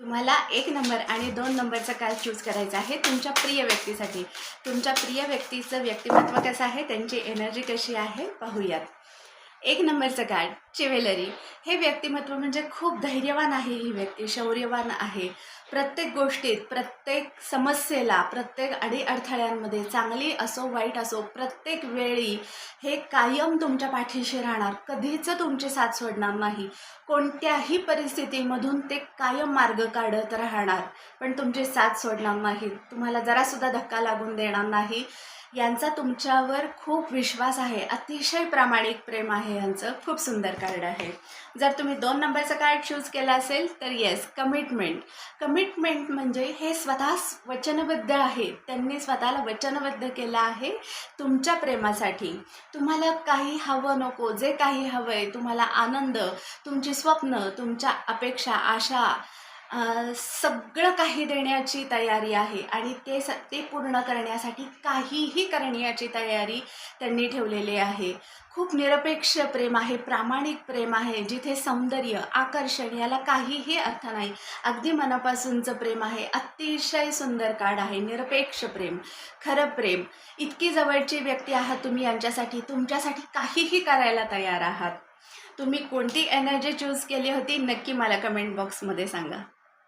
तुम्हाला एक नंबर आणि दोन नंबरचा काय चूज करायचा आहे तुमच्या प्रिय व्यक्तीसाठी. तुमच्या प्रिय व्यक्तीचं व्यक्तिमत्व कसं आहे? त्यांची एनर्जी कशी आहे? पाहूयात. एक नंबरचं कार्ड चिवेलरी. हे व्यक्तिमत्व म्हणजे खूप धैर्यवान आहे ही व्यक्ती शौर्यवान आहे. प्रत्येक गोष्टीत प्रत्येक समस्येला प्रत्येक अडीअडथळ्यांमध्ये चांगली असो वाईट असो प्रत्येक वेळी हे कायम तुमच्या पाठीशी राहणार. कधीच तुमची साथ सोडणार नाही. कोणत्याही परिस्थितीमधून ते कायम मार्ग काढत राहणार. पण तुमची साथ सोडणार नाही तुम्हाला जरासुद्धा धक्का लागून देणार नाही. यांचा तुमच्यावर खूप विश्वास आहे. अतिशय प्रामाणिक प्रेम आहे यांचं खूप सुंदर कार्ड आहे. जर तुम्ही दोन नंबरचं कार्ड चूज केलं असेल तर येस कमिटमेंट कमिटमेंट म्हणजे हे स्वतः वचनबद्ध आहे. त्यांनी स्वतःला वचनबद्ध केलं आहे तुमच्या प्रेमासाठी. तुम्हाला काही हवं नको जे काही हवं आहे तुम्हाला आनंद तुमची स्वप्न तुमच्या अपेक्षा आशा सगळं काही देण्याची तयारी आहे आणि ते स ते पूर्ण करण्यासाठी काहीही करण्याची तयारी त्यांनी ठेवलेली आहे. खूप निरपेक्ष प्रेम आहे प्रामाणिक प्रेम आहे जिथे सौंदर्य आकर्षण याला काहीही अर्थ नाही. अगदी मनापासूनचं प्रेम आहे अतिशय सुंदर कार्ड आहे निरपेक्ष प्रेम खरं प्रेम. इतकी जवळची व्यक्ती आहात तुम्ही यांच्यासाठी तुमच्यासाठी काहीही करायला तयार आहात. तुम्ही कोणती एनर्जी चूज केली होती नक्की मला कमेंट बॉक्समध्ये सांगा.